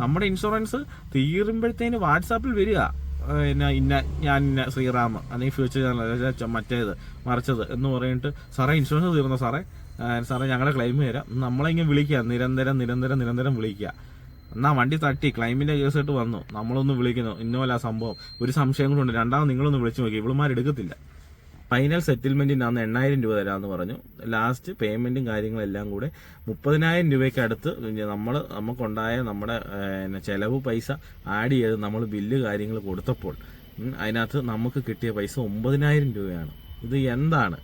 നമ്മുടെ ഇൻഷുറൻസ് തീരുമ്പോഴത്തേന് വാട്സാപ്പിൽ വരിക. പിന്നെ ഇന്ന ഞാൻ ഇന്ന ശ്രീറാം അല്ലെങ്കിൽ ഫ്യൂച്ചർ ചാനൽ മറ്റേത് മറിച്ചത് എന്ന് പറഞ്ഞിട്ട് സാറേ ഇൻഷുറൻസ് തീർന്നോ സാറേ? സാറേ ഞങ്ങളുടെ ക്ലെയിം തരാം. നമ്മളെ ഇങ്ങനെ വിളിക്കുക. നിരന്തരം നിരന്തരം നിരന്തരം വിളിക്കുക. എന്നാ വണ്ടി തട്ടി ക്ലൈമിന്റെ കേസായിട്ട് വന്നു. നമ്മളൊന്ന് വിളിക്കുന്നു. ഇന്നോല സംഭവം? ഒരു സംശയം കൂടെ ഉണ്ട്. രണ്ടാമത് നിങ്ങളൊന്ന് വിളിച്ചു നോക്കി. ഇവളുമാർ എടുക്കത്തില്ല. ഫൈനൽ സെറ്റിൽമെന്റിന് അന്ന് എണ്ണായിരം രൂപ തരാമെന്ന് പറഞ്ഞു. ലാസ്റ്റ് പേയ്മെന്റും കാര്യങ്ങളെല്ലാം കൂടെ മുപ്പതിനായിരം രൂപയ്ക്ക് അടുത്ത് നമ്മൾ നമുക്കുണ്ടായ നമ്മുടെ ചിലവ് പൈസ ആഡ് ചെയ്ത് നമ്മൾ ബില്ല് കാര്യങ്ങൾ കൊടുത്തപ്പോൾ അതിനകത്ത് നമുക്ക് കിട്ടിയ പൈസ ഒമ്പതിനായിരം രൂപയാണ്. ഇത് എന്താണ്?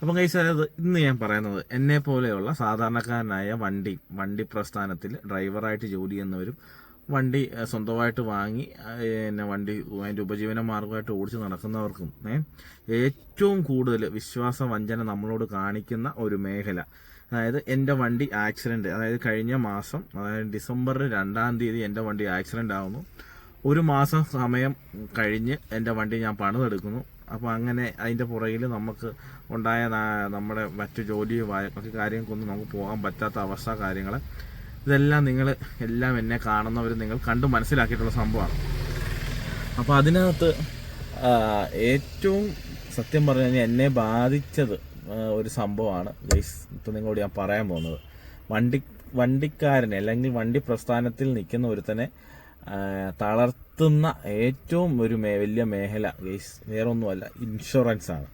അപ്പം കൈസ് അതായത് ഇന്ന് ഞാൻ പറയുന്നത് എന്നെ പോലെയുള്ള സാധാരണക്കാരനായ വണ്ടി വണ്ടി പ്രസ്ഥാനത്തിൽ ഡ്രൈവറായിട്ട് ജോലി ചെയ്യുന്നവരും വണ്ടി സ്വന്തമായിട്ട് വാങ്ങി പിന്നെ വണ്ടി അതിന്റെ ഉപജീവന മാർഗമായിട്ട് ഓടിച്ച് നടക്കുന്നവർക്കും ഏറ്റവും കൂടുതൽ വിശ്വാസ വഞ്ചന നമ്മളോട് കാണിക്കുന്ന ഒരു മേഖല. അതായത് എന്റെ വണ്ടി ആക്സിഡന്റ് അതായത് കഴിഞ്ഞ മാസം അതായത് ഡിസംബർ രണ്ടാം തീയതി എന്റെ വണ്ടി ആക്സിഡന്റ് ആവുന്നു. ഒരു മാസം സമയം കഴിഞ്ഞ് എന്റെ വണ്ടി ഞാൻ പണിതെടുക്കുന്നു. അപ്പോൾ അങ്ങനെ അതിന്റെ പുറകിൽ നമുക്ക് ഉണ്ടായ നമ്മുടെ മറ്റു ജോലി വാ- മറ്റു കാര്യങ്ങൾക്കൊന്നും നമുക്ക് പോകാൻ പറ്റാത്ത അവസ്ഥ കാര്യങ്ങൾ ഇതെല്ലാം നിങ്ങൾ എല്ലാം എന്നെ കാണുന്നവർ നിങ്ങൾ കണ്ട് മനസ്സിലാക്കിയിട്ടുള്ള സംഭവമാണ്. അപ്പോൾ അതിനകത്ത് ഏറ്റവും സത്യം പറഞ്ഞു കഴിഞ്ഞാൽ എന്നെ ബാധിച്ചത് ഒരു സംഭവമാണ്. ഗൈസ് ഇപ്പം നിങ്ങളോട് ഞാൻ പറയാൻ പോകുന്നത്. വണ്ടി വണ്ടിക്കാരനെ അല്ലെങ്കിൽ വണ്ടി പ്രസ്ഥാനത്തിൽ നിൽക്കുന്ന ഒരുത്തനെ തളർത്തുന്ന ഏറ്റവും ഒരു വലിയ മേഖല ഗൈസ് വേറൊന്നുമല്ല ഇൻഷുറൻസ് ആണ്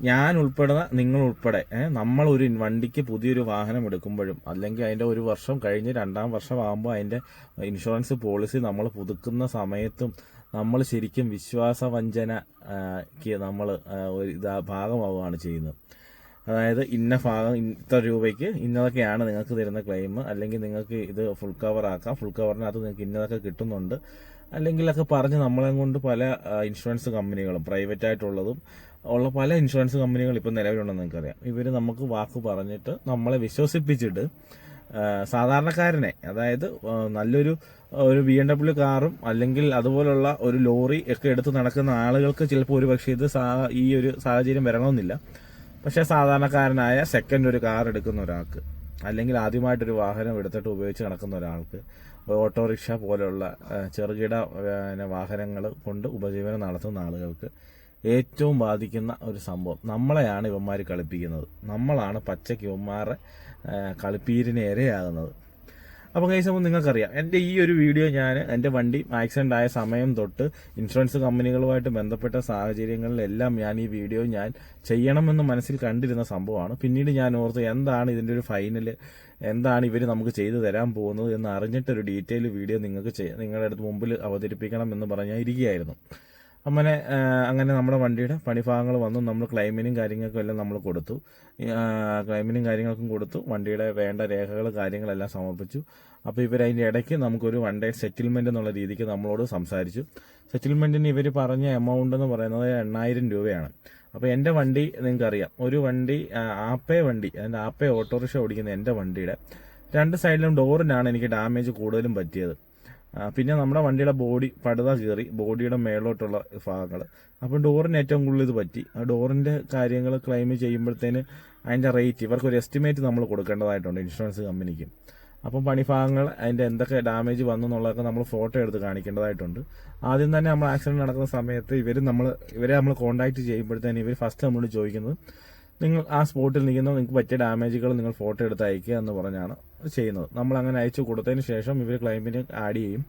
ഞാൻ ഉൾപ്പെടുന്ന നിങ്ങൾ ഉൾപ്പെടെ നമ്മൾ ഒരു വണ്ടിക്ക് പുതിയൊരു വാഹനം എടുക്കുമ്പോഴും അല്ലെങ്കിൽ അതിന്റെ ഒരു വർഷം കഴിഞ്ഞ് രണ്ടാം വർഷമാകുമ്പോൾ അതിന്റെ ഇൻഷുറൻസ് പോളിസി നമ്മൾ പുതുക്കുന്ന സമയത്തും നമ്മൾ ശരിക്കും വിശ്വാസവഞ്ചനക്ക് നമ്മൾ ഒരു ഇതാ ഭാഗമാവുകയാണ് ചെയ്യുന്നത്. അതായത് ഇന്ന ഭാഗം ഇത്ര രൂപയ്ക്ക് ഇന്നതൊക്കെയാണ് നിങ്ങൾക്ക് തരുന്ന ക്ലെയിം അല്ലെങ്കിൽ നിങ്ങൾക്ക് ഇത് ഫുൾ കവർ ആക്കാം ഫുൾ കവറിനകത്ത് നിങ്ങൾക്ക് ഇന്നതൊക്കെ കിട്ടുന്നുണ്ട് അല്ലെങ്കിലൊക്കെ പറഞ്ഞ് നമ്മളെ കൊണ്ട് പല ഇൻഷുറൻസ് കമ്പനികളും പ്രൈവറ്റ് ആയിട്ടുള്ളതും ഉള്ള പല ഇൻഷുറൻസ് കമ്പനികൾ ഇപ്പം നിലവിലുണ്ടെന്ന് നിങ്ങൾക്കറിയാം. ഇവർ നമുക്ക് വാക്ക് പറഞ്ഞിട്ട് നമ്മളെ വിശ്വസിപ്പിച്ചിട്ട് സാധാരണക്കാരനെ അതായത് നല്ലൊരു ഒരു ബി എം ഡബ്ല്യു കാറും അല്ലെങ്കിൽ അതുപോലുള്ള ഒരു ലോറി ഒക്കെ എടുത്ത് നടക്കുന്ന ആളുകൾക്ക് ചിലപ്പോൾ ഒരു പക്ഷേ ഇത് ഈ ഒരു സാഹചര്യം വരണമെന്നില്ല. പക്ഷേ സാധാരണക്കാരനായ സെക്കൻഡ് ഒരു കാർ എടുക്കുന്ന ഒരാൾക്ക് അല്ലെങ്കിൽ ആദ്യമായിട്ടൊരു വാഹനം എടുത്തിട്ട് ഉപയോഗിച്ച് നടക്കുന്ന ഒരാൾക്ക് ഓട്ടോറിക്ഷ പോലെയുള്ള ചെറുകിട വാഹനങ്ങൾ കൊണ്ട് ഉപജീവനം നടത്തുന്ന ആളുകൾക്ക് ഏറ്റവും ബാധിക്കുന്ന ഒരു സംഭവം. നമ്മളെയാണ് ഇവന്മാർ കളിപ്പിക്കുന്നത്. നമ്മളാണ് പച്ചയ്ക്ക് ഇവന്മാരുടെ കളിപ്പീരിന് ഇരയാകുന്നത്. അപ്പം കഴിച്ചപ്പോൾ നിങ്ങൾക്കറിയാം. എന്റെ ഈ ഒരു വീഡിയോ ഞാൻ എന്റെ വണ്ടി ആക്സിഡന്റ് ആയ സമയം തൊട്ട് ഇൻഷുറൻസ് കമ്പനികളുമായിട്ട് ബന്ധപ്പെട്ട സാഹചര്യങ്ങളിലെല്ലാം ഞാൻ ഈ വീഡിയോ ഞാൻ ചെയ്യണമെന്ന് മനസ്സിൽ കണ്ടിരുന്ന സംഭവമാണ്. പിന്നീട് ഞാൻ ഓർത്ത് എന്താണ് ഇതിന്റെ ഒരു ഫൈനൽ എന്താണ് ഇവർ നമുക്ക് ചെയ്തു തരാൻ പോകുന്നത് എന്ന് അറിഞ്ഞിട്ടൊരു ഡീറ്റെയിൽ വീഡിയോ നിങ്ങൾക്ക് നിങ്ങളുടെ അടുത്ത് മുമ്പിൽ അവതരിപ്പിക്കണം എന്ന് പറഞ്ഞാൽ ഇരിക്കുകയായിരുന്നു. അങ്ങനെ അങ്ങനെ നമ്മുടെ വണ്ടിയുടെ പണിഭാഗങ്ങൾ വന്നു. നമ്മൾ ക്ലൈമിനും കാര്യങ്ങൾക്കും എല്ലാം നമ്മൾ കൊടുത്തു. ക്ലൈമിനും കാര്യങ്ങൾക്കും കൊടുത്തു. വണ്ടിയുടെ വേണ്ട രേഖകൾ കാര്യങ്ങളെല്ലാം സമർപ്പിച്ചു. അപ്പോൾ ഇവർ അതിന്റെ ഇടയ്ക്ക് നമുക്കൊരു വൺ ഡേ സെറ്റിൽമെന്റ് എന്നുള്ള രീതിക്ക് നമ്മളോട് സംസാരിച്ചു. സെറ്റിൽമെന്റിന് ഇവർ പറഞ്ഞ എമൗണ്ട് എന്ന് പറയുന്നത് എണ്ണായിരം രൂപയാണ്. അപ്പോൾ എന്റെ വണ്ടി നിങ്ങൾക്കറിയാം. ഒരു വണ്ടി ആപ്പേ വണ്ടി അതിന്റെ ആപ്പേ ഓട്ടോറിക്ഷ ഓടിക്കുന്ന എന്റെ വണ്ടിയുടെ രണ്ട് സൈഡിലും ഡോറിനാണ് എനിക്ക് ഡാമേജ് കൂടുതലും പറ്റിയത്. പിന്നെ നമ്മുടെ വണ്ടിയുടെ ബോഡി പടുത കയറി ബോഡിയുടെ മേളോട്ടുള്ള ഭാഗങ്ങൾ അപ്പോൾ ഡോറിന് ഏറ്റവും കൂടുതൽ ഇത് പറ്റി. ആ ഡോറിന്റെ കാര്യങ്ങൾ ക്ലെയിം ചെയ്യുമ്പോഴത്തേന് അതിന്റെ റേറ്റ് ഇവർക്ക് ഒരു എസ്റ്റിമേറ്റ് നമ്മൾ കൊടുക്കേണ്ടതായിട്ടുണ്ട് ഇൻഷുറൻസ് കമ്പനിക്ക് അപ്പം പണിഭാഗങ്ങൾ അതിന്റെ എന്തൊക്കെ ഡാമേജ് വന്നു എന്നുള്ളതൊക്കെ നമ്മൾ ഫോട്ടോ എടുത്ത് കാണിക്കേണ്ടതായിട്ടുണ്ട്. ആദ്യം തന്നെ നമ്മൾ ആക്സിഡന്റ് നടക്കുന്ന സമയത്ത് ഇവർ നമ്മൾ ഇവരെ നമ്മൾ കോൺടാക്ട് ചെയ്യുമ്പോഴത്തേന് ഇവർ ഫസ്റ്റ് നമ്മളോട് ചോദിക്കുന്നത് നിങ്ങൾ ആ സ്പോട്ടിൽ നിൽക്കുന്ന നിങ്ങൾക്ക് പറ്റിയ ഡാമേജുകൾ നിങ്ങൾ ഫോട്ടോ എടുത്ത് അയക്കുക എന്ന് പറഞ്ഞാണ്. ചെയ്യുന്നത്. നമ്മൾ അങ്ങനെ അയച്ചു കൊടുത്തതിന് ശേഷം ഇവർ ക്ലൈമിനെ ആഡ് ചെയ്യും.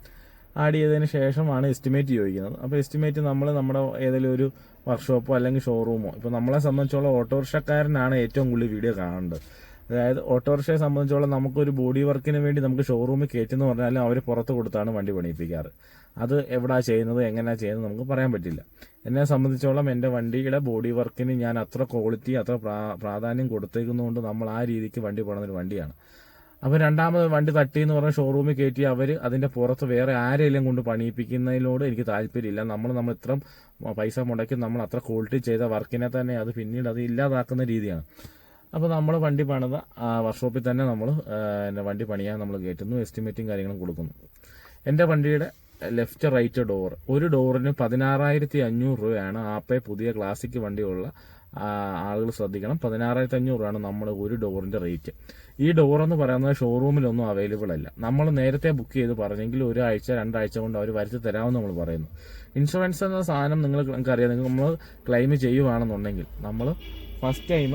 ആഡ് ചെയ്തതിന് ശേഷമാണ് എസ്റ്റിമേറ്റ് ചോദിക്കുന്നത്. അപ്പോൾ എസ്റ്റിമേറ്റ് നമ്മൾ നമ്മുടെ ഏതെങ്കിലും ഒരു വർക്ക്ഷോപ്പോ അല്ലെങ്കിൽ ഷോറൂമോ ഇപ്പോൾ നമ്മളെ സംബന്ധിച്ചോളം ഓട്ടോറിക്ഷക്കാരനാണ് ഏറ്റവും കൂടുതൽ വീഡിയോ കാണേണ്ടത് അതായത് ഓട്ടോറിക്ഷയെ സംബന്ധിച്ചോളം നമുക്കൊരു ബോഡി വർക്കിന് വേണ്ടി നമുക്ക് ഷോറൂമിൽ കയറ്റുന്ന പറഞ്ഞാൽ അവർ പുറത്ത് കൊടുത്താണ് വണ്ടി പണിയിപ്പിക്കാറ്. അത് എവിടാ ചെയ്യുന്നത് എങ്ങനെയാ ചെയ്യുന്നത് നമുക്ക് പറയാൻ പറ്റില്ല. എന്നെ സംബന്ധിച്ചോളം എന്റെ വണ്ടിയുടെ ബോഡി വർക്കിന് ഞാൻ അത്ര ക്വാളിറ്റി അത്ര പ്രാധാന്യം കൊടുത്തേക്കുന്നതുകൊണ്ട് നമ്മൾ ആ രീതിക്ക് വണ്ടി പോണൊരു വണ്ടിയാണ്. അപ്പോൾ രണ്ടാമത് വണ്ടി തട്ടി എന്ന് പറഞ്ഞ ഷോറൂമിൽ കയറ്റി അവർ അതിന്റെ പുറത്ത് വേറെ ആരെങ്കിലും കൊണ്ട് പണിയിപ്പിക്കുന്നതിനോട് എനിക്ക് താല്പര്യമില്ല. നമ്മൾ നമ്മൾ ഇത്ര പൈസ മുടക്കി നമ്മൾ അത്ര ക്വാളിറ്റി ചെയ്ത വർക്കിനെ തന്നെ അത് പിന്നീട് അത് ഇല്ലാതാക്കുന്ന രീതിയാണ്. അപ്പോൾ നമ്മൾ വണ്ടി പണിത വർക്ക്ഷോപ്പിൽ തന്നെ നമ്മൾ വണ്ടി പണിയാൻ നമ്മൾ കയറ്റുന്നു എസ്റ്റിമേറ്റും കാര്യങ്ങളും കൊടുക്കുന്നു. എന്റെ വണ്ടിയുടെ ലെഫ്റ്റ് റൈറ്റ് ഡോർ ഒരു ഡോറിന് പതിനാറായിരത്തി അഞ്ഞൂറ് രൂപയാണ് ആപ്പെ പുതിയ ക്ലാസിക് വണ്ടിയുള്ള ആളുകൾ ശ്രദ്ധിക്കണം. പതിനാറായിരത്തി അഞ്ഞൂറ് രൂപയാണ് നമ്മൾ ഒരു ഡോറിന്റെ റേറ്റ് ഈ ഡോർ എന്ന് പറയുന്നത് ഷോറൂമിലൊന്നും അവൈലബിൾ അല്ല. നമ്മൾ നേരത്തെ ബുക്ക് ചെയ്ത് പറഞ്ഞെങ്കിൽ ഒരാഴ്ച രണ്ടാഴ്ച കൊണ്ട് അവർ വരുത്തി തരാമെന്ന് നമ്മൾ പറയുന്നു. ഇൻഷുറൻസ് എന്ന സാധനം നിങ്ങൾ നിങ്ങൾക്കറിയാം. നിങ്ങൾ നമ്മൾ ക്ലെയിം ചെയ്യുവാണെന്നുണ്ടെങ്കിൽ നമ്മൾ ഫസ്റ്റ് ടൈം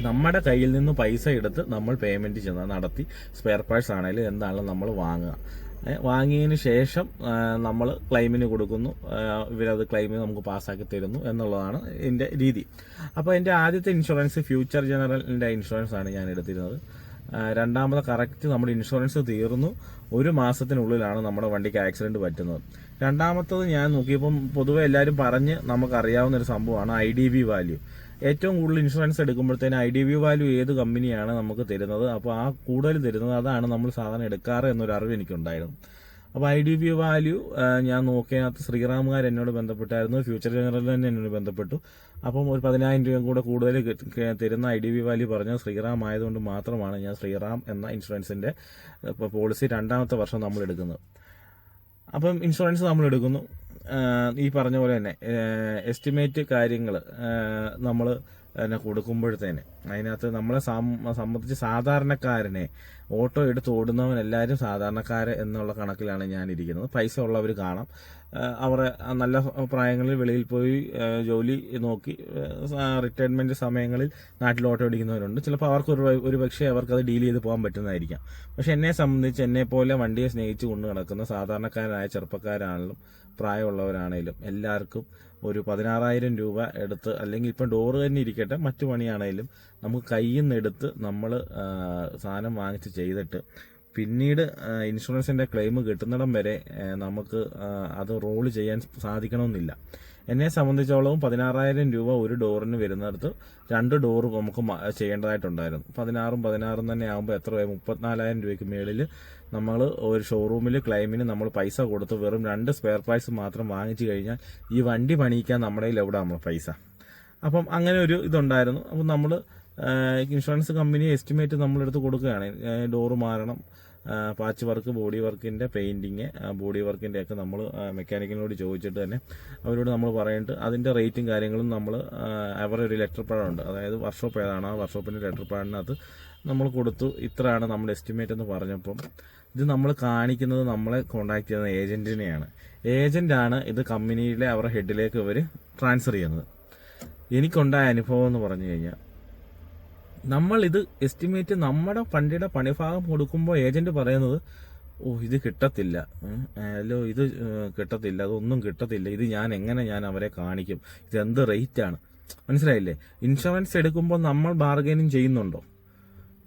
നമ്മുടെ കയ്യിൽ നിന്ന് പൈസ എടുത്ത് നമ്മൾ ചെയ്യുന്ന നടത്തി സ്പെയർ പാർട്സ് ആണെങ്കിലും എന്താണെങ്കിലും നമ്മൾ വാങ്ങുക. വാങ്ങിയതിന് ശേഷം നമ്മൾ ക്ലെയിമിന് കൊടുക്കുന്നു. ഇവരത് ക്ലെയിം നമുക്ക് പാസ്സാക്കി തരുന്നു എന്നുള്ളതാണ് എന്റെ രീതി. അപ്പോൾ എന്റെ ആദ്യത്തെ ഇൻഷുറൻസ് ഫ്യൂച്ചർ ജനറലിന്റെ ഇൻഷുറൻസ് ആണ് ഞാൻ എടുത്തിരുന്നത്. രണ്ടാമത് കറക്റ്റ് നമ്മുടെ ഇൻഷുറൻസ് തീർന്നു. ഒരു മാസത്തിനുള്ളിലാണ് നമ്മുടെ വണ്ടിക്ക് ആക്സിഡന്റ് പറ്റുന്നത്. രണ്ടാമത്തത് ഞാൻ നോക്കിയപ്പം പൊതുവെ എല്ലാവരും പറഞ്ഞ് നമുക്കറിയാവുന്ന ഒരു സംഭവമാണ് ഐ ഡി ബി വാല്യൂ. ഏറ്റവും കൂടുതൽ ഇൻഷുറൻസ് എടുക്കുമ്പോഴത്തേന് ഐ ഡി ബി വാല്യൂ ഏത് കമ്പനിയാണ് നമുക്ക് തരുന്നത്? അപ്പോൾ ആ കൂടുതൽ തരുന്നത് അതാണ് നമ്മൾ സാധാരണ എടുക്കാറ് എന്നൊരു അറിവ് എനിക്കുണ്ടായിരുന്നു. അപ്പോൾ ഐ ഡി ബി വാല്യൂ ഞാൻ നോക്കിയതിനകത്ത് ശ്രീറാമുകാർ എന്നോട് ബന്ധപ്പെട്ടായിരുന്നു. ഫ്യൂച്ചർ ജനറൽ തന്നെ എന്നോട് ബന്ധപ്പെട്ടു. അപ്പം ഒരു പതിനായിരം രൂപ കൂടെ കൂടുതൽ തരുന്ന ഐ ഡി ബി വാല്യൂ പറഞ്ഞാൽ ശ്രീറാം ആയതുകൊണ്ട് മാത്രമാണ് ഞാൻ ശ്രീറാം എന്ന ഇൻഷുറൻസിന്റെ പോളിസി രണ്ടാമത്തെ വർഷം നമ്മൾ എടുക്കുന്നത്. അപ്പം ഇൻഷുറൻസ് നമ്മൾ എടുക്കുന്നു. ഈ പറഞ്ഞ പോലെ തന്നെ എസ്റ്റിമേറ്റ് കാര്യങ്ങൾ നമ്മൾ തന്നെ കൊടുക്കുമ്പോഴത്തേന്. അതിനകത്ത് നമ്മളെ സംബന്ധിച്ച് സാധാരണക്കാരനെ ഓട്ടോ എടുത്ത് ഓടുന്നവൻ എല്ലാവരും സാധാരണക്കാർ എന്നുള്ള കണക്കിലാണ് ഞാനിരിക്കുന്നത്. പൈസ ഉള്ളവർ കാണാം. അവർ നല്ല പ്രായങ്ങളിൽ വെളിയിൽ പോയി ജോലി നോക്കി റിട്ടയർമെന്റ് സമയങ്ങളിൽ നാട്ടിൽ ഓട്ടോ ഓടിക്കുന്നവരുണ്ട്. ചിലപ്പോൾ അവർക്ക് ഒരു ഒരു പക്ഷേ അവർക്ക് അത് ഡീൽ ചെയ്ത് പോകാൻ പറ്റുന്നതായിരിക്കാം. പക്ഷെ എന്നെ സംബന്ധിച്ച് എന്നെ പോലെ വണ്ടിയെ സ്നേഹിച്ച് കൊണ്ട് നടക്കുന്ന സാധാരണക്കാരായ ചെറുപ്പക്കാരാണെങ്കിലും പ്രായമുള്ളവരാണെങ്കിലും എല്ലാവർക്കും ഒരു പതിനാറായിരം രൂപ എടുത്ത് അല്ലെങ്കിൽ ഇപ്പം ഡോറ് തന്നെ ഇരിക്കട്ടെ മറ്റു പണിയാണേലും നമുക്ക് കയ്യിൽ നിന്ന് എടുത്ത് നമ്മൾ സാധനം വാങ്ങിച്ച് ചെയ്തിട്ട് പിന്നീട് ഇൻഷുറൻസിന്റെ ക്ലെയിം കിട്ടുന്നിടം വരെ നമുക്ക് അത് റോൾ ചെയ്യാൻ സാധിക്കണമെന്നില്ല. എന്നെ സംബന്ധിച്ചോളവും പതിനാറായിരം രൂപ ഒരു ഡോറിന് വരുന്നിടത്ത് രണ്ട് ഡോർ നമുക്ക് ചെയ്യേണ്ടതായിട്ടുണ്ടായിരുന്നു. പതിനാറും പതിനാറും തന്നെ ആകുമ്പോൾ എത്ര മുപ്പത്തിനാലായിരം രൂപയ്ക്ക് മേളിൽ നമ്മൾ ഒരു ഷോറൂമിൽ ക്ലൈമിന് നമ്മൾ പൈസ കൊടുത്ത് വെറും രണ്ട് സ്പെയർ പാർട്സ് മാത്രം വാങ്ങിച്ചു കഴിഞ്ഞാൽ ഈ വണ്ടി പണിയിക്കാൻ നമ്മുടെ കയ്യിൽ എവിടെ നമ്മൾ പൈസ? അപ്പം അങ്ങനെ ഒരു ഇതുണ്ടായിരുന്നു. അപ്പം നമ്മൾ ഇൻഷുറൻസ് കമ്പനി എസ്റ്റിമേറ്റ് നമ്മളെടുത്ത് കൊടുക്കുകയാണ്. ഡോറ് മാറണം. പാച്ച് വർക്ക് ബോഡി വർക്കിന്റെ പെയിന്റിങ് ബോഡി വർക്കിന്റെ ഒക്കെ നമ്മൾ മെക്കാനിക്കിനോട് ചോദിച്ചിട്ട് തന്നെ അവരോട് നമ്മൾ പറഞ്ഞിട്ട് അതിന്റെ റേറ്റും കാര്യങ്ങളും നമ്മൾ അവരുടെ ഒരു ലെറ്റർ പാഡുണ്ട് അതായത് വർക്ക്ഷോപ്പ് ഏതാണ്? ആ വർക്ക്ഷോപ്പിന്റെ ലെറ്റർ പാഡിനകത്ത് നമ്മൾ കൊടുത്തു. ഇത്രയാണ് നമ്മുടെ എസ്റ്റിമേറ്റ് എന്ന് പറഞ്ഞപ്പം ഇത് നമ്മൾ കാണിക്കുന്നത് നമ്മളെ കോണ്ടാക്ട് ചെയ്യുന്ന ഏജന്റിനെയാണ് ഏജന്റാണ് ഇത് കമ്പനിയിലെ അവരുടെ ഹെഡിലേക്ക് ഇവർ ട്രാൻസ്ഫർ ചെയ്യുന്നത്. എനിക്കുണ്ടായ അനുഭവം എന്ന് പറഞ്ഞു കഴിഞ്ഞാൽ നമ്മൾ ഇത് എസ്റ്റിമേറ്റ് നമ്മുടെ വണ്ടിയുടെ പണിഭാഗം കൊടുക്കുമ്പോൾ ഏജന്റ് പറയുന്നത് ഓ ഇത് കിട്ടത്തില്ല. അല്ലോ ഇത് കിട്ടത്തില്ല. അതൊന്നും കിട്ടത്തില്ല. ഇത് ഞാൻ എങ്ങനെ ഞാൻ അവരെ കാണിക്കും? ഇത് എന്ത് റേറ്റ് ആണ്? മനസ്സിലായില്ലേ? ഇൻഷുറൻസ് എടുക്കുമ്പോൾ നമ്മൾ ബാർഗൈനിങ് ചെയ്യുന്നുണ്ടോ?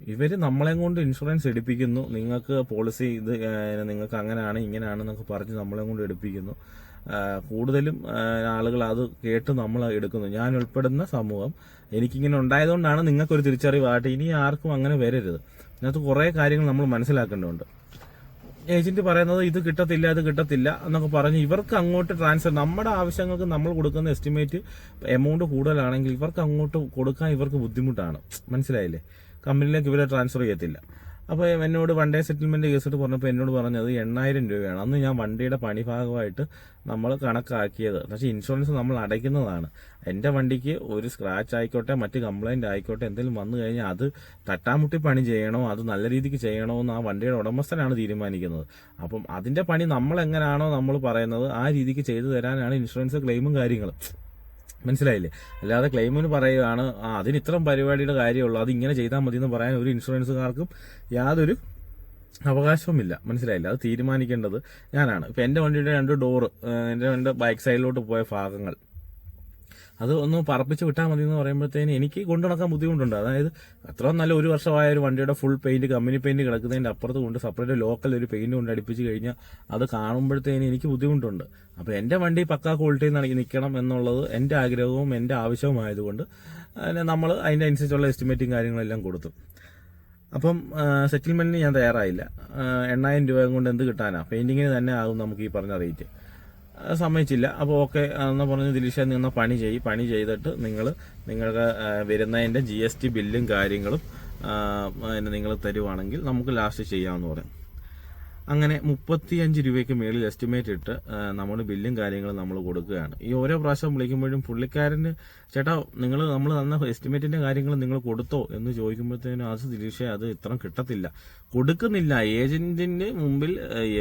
ഇവർ നമ്മളെ കൊണ്ട് ഇൻഷുറൻസ് എടുപ്പിക്കുന്നു. നിങ്ങൾക്ക് പോളിസി ഇത് നിങ്ങൾക്ക് അങ്ങനെയാണ് ഇങ്ങനെയാണെന്നൊക്കെ പറഞ്ഞ് നമ്മളെ കൊണ്ട് എടുപ്പിക്കുന്നു. കൂടുതലും ആളുകൾ അത് കേട്ട് നമ്മൾ എടുക്കുന്നു. ഞാൻ ഉൾപ്പെടുന്ന സമൂഹം എനിക്കിങ്ങനെ ഉണ്ടായതുകൊണ്ടാണ് നിങ്ങൾക്കൊരു തിരിച്ചറിവായിട്ട് ഇനി ആർക്കും അങ്ങനെ വരരുത്. ഇതിനകത്ത് കുറേ കാര്യങ്ങൾ നമ്മൾ മനസ്സിലാക്കേണ്ടതുണ്ട്. ഏജന്റ് പറയുന്നത് ഇത് കിട്ടത്തില്ല ഇത് കിട്ടത്തില്ല എന്നൊക്കെ പറഞ്ഞ് ഇവർക്ക് അങ്ങോട്ട് ട്രാൻസ്ഫർ നമ്മുടെ ആവശ്യങ്ങൾക്ക് നമ്മൾ കൊടുക്കുന്ന എസ്റ്റിമേറ്റ് എമൗണ്ട് കൂടുതലാണെങ്കിൽ ഇവർക്ക് അങ്ങോട്ട് കൊടുക്കാൻ ഇവർക്ക് ബുദ്ധിമുട്ടാണ്. മനസ്സിലായില്ലേ? കമ്പനിയിലേക്ക് ഇവരെ ട്രാൻസ്ഫർ ചെയ്യത്തില്ല. അപ്പോൾ എന്നോട് വൺ ഡേ സെറ്റിൽമെന്റ് കേസിട്ട് പറഞ്ഞപ്പോൾ എന്നോട് പറഞ്ഞത് എണ്ണായിരം രൂപയാണ്. അന്ന് ഞാൻ വണ്ടിയുടെ പണി ഭാഗമായിട്ട് നമ്മൾ കണക്കാക്കിയത്. പക്ഷേ ഇൻഷുറൻസ് നമ്മൾ അടയ്ക്കുന്നതാണ്. എന്റെ വണ്ടിക്ക് ഒരു സ്ക്രാച്ച് ആയിക്കോട്ടെ മറ്റ് കംപ്ലൈന്റ് ആയിക്കോട്ടെ എന്തെങ്കിലും വന്നു കഴിഞ്ഞാൽ അത് തട്ടാമുട്ടി പണി ചെയ്യണോ അത് നല്ല രീതിക്ക് ചെയ്യണോ എന്ന് ആ വണ്ടിയുടെ ഉടമസ്ഥനാണ് തീരുമാനിക്കുന്നത്. അപ്പം അതിന്റെ പണി നമ്മൾ എങ്ങനെയാണോ നമ്മൾ പറയുന്നത് ആ രീതിക്ക് ചെയ്തു തരാനാണ് ഇൻഷുറൻസ് ക്ലെയിമും കാര്യങ്ങളും. മനസ്സിലായില്ലേ? അല്ലാതെ ക്ലെയിമിന് പറയുകയാണ് ആ അതിന് ഇത്രയും പരിപാടിയുടെ കാര്യമുള്ളൂ അത് ഇങ്ങനെ ചെയ്താൽ മതി എന്ന് പറയാൻ ഒരു ഇൻഷുറൻസുകാർക്കും യാതൊരു അവകാശവുമില്ല. മനസ്സിലായില്ല? അത് തീരുമാനിക്കേണ്ടത് ഞാനാണ്. ഇപ്പം എന്റെ വണ്ടിയുടെ രണ്ട് ഡോറ് എന്റെ രണ്ട് ബൈക്ക് സൈഡിലോട്ട് പോയ ഭാഗങ്ങൾ. അത് ഒന്ന് പറപ്പിച്ച് വിട്ടാൽ മതി എന്ന് പറയുമ്പോഴത്തേന് എനിക്ക് കൊണ്ടു നടക്കാൻ ബുദ്ധിമുട്ടുണ്ട്. അതായത് അത്ര നല്ല ഒരു വർഷമായ ഒരു വണ്ടിയുടെ ഫുൾ പെയിന്റ് കമ്പനി പെയിന്റ് കിടക്കുന്നതിന്റെ അപ്പുറത്ത് കൊണ്ട് സെപ്പറേറ്റ് ലോക്കൽ ഒരു പെയിന്റ് കൊണ്ട് അടുപ്പിച്ച് കഴിഞ്ഞാൽ അത് കാണുമ്പോഴത്തേന് എനിക്ക് ബുദ്ധിമുട്ടുണ്ട്. അപ്പോൾ എന്റെ വണ്ടി പക്കാ ക്വാളിറ്റിയിൽ നിൽക്കണം എന്നുള്ളത് എന്റെ ആഗ്രഹവും എന്റെ ആവശ്യവുമായതുകൊണ്ട് നമ്മൾ അതിന്റെ അനുസരിച്ചുള്ള എസ്റ്റിമേറ്റും കാര്യങ്ങളെല്ലാം കൊടുത്തു. അപ്പം സെറ്റിൽമെന്റിന് ഞാൻ തയ്യാറായില്ല. എണ്ണായിരം രൂപ കൊണ്ട് എന്ത് കിട്ടാനാ? പെയിന്റിങ്ങിന് തന്നെ ആകും നമുക്ക് ഈ പറഞ്ഞ റേറ്റ് സമ്മതിച്ചില്ല. അപ്പോൾ ഓക്കെ എന്ന് പറഞ്ഞ് ദിലീഷ നിന്ന് പണി ചെയ്യും. പണി ചെയ്തിട്ട് നിങ്ങൾ നിങ്ങളുടെ വരുന്നതിന്റെ ജി എസ് ടി ബില്ലും കാര്യങ്ങളും നിങ്ങൾ തരുവാണെങ്കിൽ നമുക്ക് ലാസ്റ്റ് ചെയ്യാമെന്ന് പറയും. അങ്ങനെ മുപ്പത്തിയഞ്ച് രൂപയ്ക്ക് മേളിൽ എസ്റ്റിമേറ്റ് ഇട്ട് നമ്മൾ ബില്ലും കാര്യങ്ങളും നമ്മൾ കൊടുക്കുകയാണ്. ഈ ഓരോ പ്രാവശ്യം വിളിക്കുമ്പോഴും പുള്ളിക്കാരന് ചേട്ടാ നിങ്ങൾ നമ്മൾ തന്ന എസ്റ്റിമേറ്റിന്റെ കാര്യങ്ങൾ നിങ്ങൾ കൊടുത്തോ? എന്ന് ചോദിക്കുമ്പോഴത്തേനും അത് ദിലീഷ അത് ഇത്ര കിട്ടത്തില്ല. കൊടുക്കുന്നില്ല. ഏജന്റിന് മുമ്പിൽ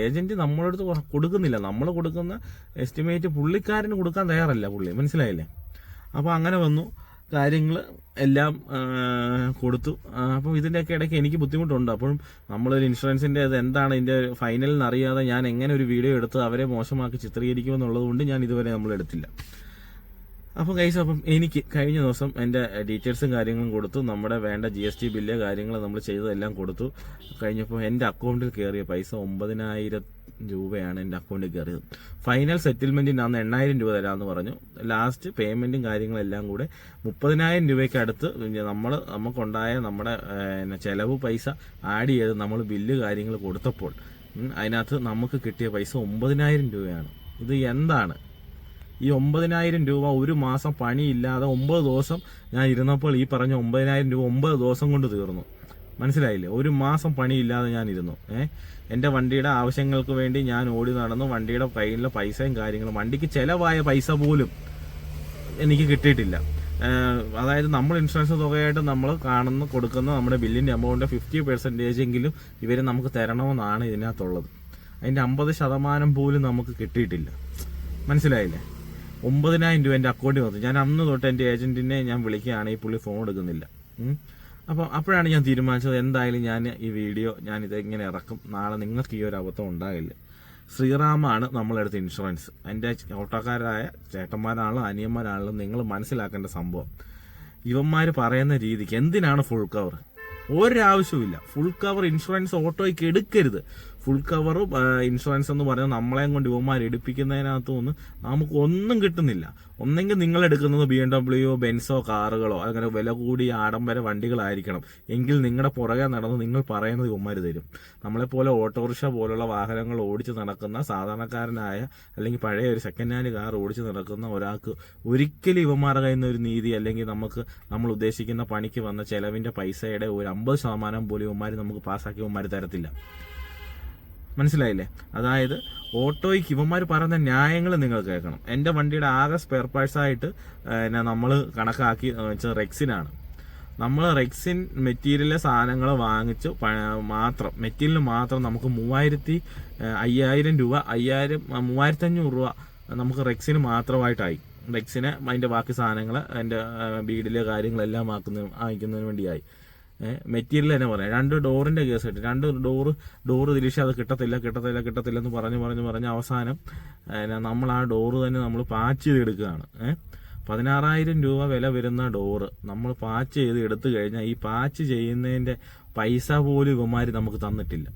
ഏജന്റ് നമ്മളടുത്ത് കൊടുക്കുന്നില്ല. നമ്മൾ കൊടുക്കുന്ന എസ്റ്റിമേറ്റ് പുള്ളിക്കാരന് കൊടുക്കാൻ തയ്യാറല്ല പുള്ളി. മനസ്സിലായില്ലേ? അപ്പോൾ അങ്ങനെ വന്നു. കാര്യങ്ങൾ എല്ലാം കൊടുത്തു. അപ്പോൾ അപ്പം ഇതിന്റെയൊക്കെ ഇടയ്ക്ക് എനിക്ക് ബുദ്ധിമുട്ടുണ്ട്. അപ്പോഴും നമ്മളൊരു ഇൻഷുറൻസിന്റെ അത് എന്താണ് ഇതിന്റെ ഫൈനൽ എന്നറിയാതെ ഞാൻ എങ്ങനെ ഒരു വീഡിയോ എടുത്ത് അവരെ മോശമാക്കി ചിത്രീകരിക്കുമെന്നുള്ളത് കൊണ്ട് ഞാൻ ഇതുവരെ നമ്മൾ എടുത്തില്ല. അപ്പം കൈസ് അപ്പം എനിക്ക് കഴിഞ്ഞ ദിവസം എന്റെ ഡീറ്റെയിൽസും കാര്യങ്ങളും കൊടുത്തു. നമ്മുടെ വേണ്ട ജി എസ് ടി ബില്ല് കാര്യങ്ങൾ നമ്മൾ ചെയ്തതെല്ലാം കൊടുത്തു. കഴിഞ്ഞപ്പോൾ എന്റെ അക്കൗണ്ടിൽ കയറിയ പൈസ ഒമ്പതിനായിരം രൂപയാണ് എന്റെ അക്കൗണ്ടിൽ കയറിയത് ഫൈനൽ സെറ്റിൽമെന്റിന് അന്ന് എണ്ണായിരം രൂപ തരാമെന്ന് പറഞ്ഞു. ലാസ്റ്റ് പേയ്മെന്റും കാര്യങ്ങളെല്ലാം കൂടെ മുപ്പതിനായിരം രൂപയ്ക്ക് അടുത്ത് നമ്മൾ നമുക്കുണ്ടായ നമ്മുടെ ചിലവ് പൈസ ആഡ് ചെയ്ത് നമ്മൾ ബില്ല് കാര്യങ്ങൾ കൊടുത്തപ്പോൾ അതിനകത്ത് നമുക്ക് കിട്ടിയ പൈസ ഒമ്പതിനായിരം രൂപയാണ്. ഇത് എന്താണ്? ഈ ഒമ്പതിനായിരം രൂപ ഒരു മാസം പണിയില്ലാതെ ഒമ്പത് ദിവസം ഞാൻ ഇരുന്നപ്പോൾ ഈ പറഞ്ഞ ഒമ്പതിനായിരം രൂപ ഒമ്പത് ദിവസം കൊണ്ട് തീർന്നു. മനസ്സിലായില്ലേ? ഒരു മാസം പണിയില്ലാതെ ഞാൻ ഇരുന്നു. ഏഹ് എന്റെ വണ്ടിയുടെ ആവശ്യങ്ങൾക്ക് വേണ്ടി ഞാൻ ഓടി നടന്നു. വണ്ടിയുടെ കയ്യിലെ പൈസയും കാര്യങ്ങളും. വണ്ടിക്ക് ചിലവായ പൈസ പോലും എനിക്ക് കിട്ടിയിട്ടില്ല. അതായത് നമ്മൾ ഇൻഷുറൻസ് തുകയായിട്ട് നമ്മൾ കാണുന്ന കൊടുക്കുന്ന നമ്മുടെ ബില്ലിന്റെ എമൗണ്ട് ഫിഫ്റ്റി പെർസെന്റേജ് എങ്കിലും ഇവർ നമുക്ക് തരണമെന്നാണ് ഇതിനകത്തുള്ളത്. അതിന്റെ അമ്പത് ശതമാനം പോലും നമുക്ക് കിട്ടിയിട്ടില്ല. മനസ്സിലായില്ലേ? ഒമ്പതിനായിരം രൂപ എന്റെ അക്കൗണ്ടിൽ വന്നു. ഞാൻ അന്ന് തൊട്ട് എന്റെ ഏജന്റിനെ ഞാൻ വിളിക്കുകയാണ്. ഈ പുള്ളി ഫോൺ എടുക്കുന്നില്ല. അപ്പോൾ അപ്പം അപ്പോഴാണ് ഞാൻ തീരുമാനിച്ചത് എന്തായാലും ഞാൻ ഈ വീഡിയോ ഞാൻ ഇതെങ്ങനെ ഇറക്കും. നാളെ നിങ്ങൾക്ക് ഈ ഒരു അബദ്ധം ഉണ്ടാകില്ല. ശ്രീറാമാണ് നമ്മളെടുത്ത ഇൻഷുറൻസ് എന്റെ ഓട്ടോക്കാരായ ചേട്ടന്മാരാണല്ലോ അനിയന്മാരാണല്ലോ നിങ്ങൾ മനസ്സിലാക്കേണ്ട സംഭവം. ഇവന്മാർ പറയുന്ന രീതിക്ക് എന്തിനാണ് ഫുൾ കവർ ഒരാവശ്യമില്ല ഫുൾ കവർ ഇൻഷുറൻസ് ഓട്ടോയ്ക്ക് എടുക്കരുത്. ഫുൾ കവർ ഇൻഷുറൻസ് എന്ന് പറയുന്നത് നമ്മളെയും കൊണ്ട് ഇവന്മാർ എടുപ്പിക്കുന്നതിനകത്തുനിന്ന് നമുക്ക് ഒന്നും കിട്ടുന്നില്ല. ഒന്നെങ്കിൽ നിങ്ങൾ എടുക്കുന്നത് ബി എം ഡബ്ല്യു ബെൻസോ കാറുകളോ അങ്ങനെ വില കൂടിയ ആഡംബര വണ്ടികളായിരിക്കണം. എങ്കിൽ നിങ്ങളുടെ പുറകെ നടന്ന് നിങ്ങൾ പറയുന്നത് ഇവന്മാർ തരും. നമ്മളെപ്പോലെ ഓട്ടോറിക്ഷ പോലുള്ള വാഹനങ്ങൾ ഓടിച്ച് നടക്കുന്ന സാധാരണക്കാരനായ അല്ലെങ്കിൽ പഴയ ഒരു സെക്കൻഡ് ഹാൻഡ് കാർ ഓടിച്ച് നടക്കുന്ന ഒരാൾക്ക് ഒരിക്കലും ഇവന്മാരുടെ കയ്യിൽ നിന്ന് ഒരു നീതി അല്ലെങ്കിൽ നമുക്ക് നമ്മൾ ഉദ്ദേശിക്കുന്ന പണിക്ക് വന്ന ചെലവിന്റെ പൈസയുടെ ഒരു അമ്പത് ശതമാനം പോലും ഇവന്മാർ നമുക്ക് പാസ്സാക്കി ഇവന്മാർ തരത്തില്ല. മനസ്സിലായില്ലേ? അതായത് ഓട്ടോയ്ക്ക് ഇവന്മാർ പറയുന്ന ന്യായങ്ങൾ നിങ്ങൾ കേൾക്കണം. എന്റെ വണ്ടിയുടെ ആകെ സ്പെയർ പാർട്സ് ആയിട്ട് നമ്മൾ കണക്കാക്കി വെച്ചാൽ റെക്സിനാണ്. നമ്മൾ റെക്സിൻ മെറ്റീരിയലിലെ സാധനങ്ങൾ വാങ്ങിച്ച് മാത്രം മെറ്റീരിയൽ മാത്രം നമുക്ക് മൂവായിരത്തി അയ്യായിരം രൂപ അയ്യായിരം മൂവായിരത്തി അഞ്ഞൂറ് രൂപ നമുക്ക് റെക്സിന് മാത്രമായിട്ടായി. റെക്സിന് അതിന്റെ ബാക്കി സാധനങ്ങൾ അതിന്റെ ബീഡിലെ കാര്യങ്ങളെല്ലാം ആക്കുന്ന വാങ്ങിക്കുന്നതിന് വേണ്ടിയായി. മെറ്റീരിയൽ തന്നെ പറയാം. രണ്ട് ഡോറിന്റെ കേസ് കിട്ടി. രണ്ട് ഡോറ് ഡോറ് തിരിച്ച് അത് കിട്ടത്തില്ല കിട്ടത്തില്ല കിട്ടത്തില്ല എന്ന് പറഞ്ഞ് പറഞ്ഞ് പറഞ്ഞ് അവസാനം നമ്മൾ ആ ഡോറ് തന്നെ നമ്മൾ പാച്ച് ചെയ്തെടുക്കുകയാണ്. പതിനാറായിരം രൂപ വില വരുന്ന ഡോറ് നമ്മൾ പാച്ച് ചെയ്ത് എടുത്തു കഴിഞ്ഞാൽ ഈ പാച്ച് ചെയ്യുന്നതിന്റെ പൈസ പോലും ഇവന്മാർ നമുക്ക് തന്നിട്ടില്ല.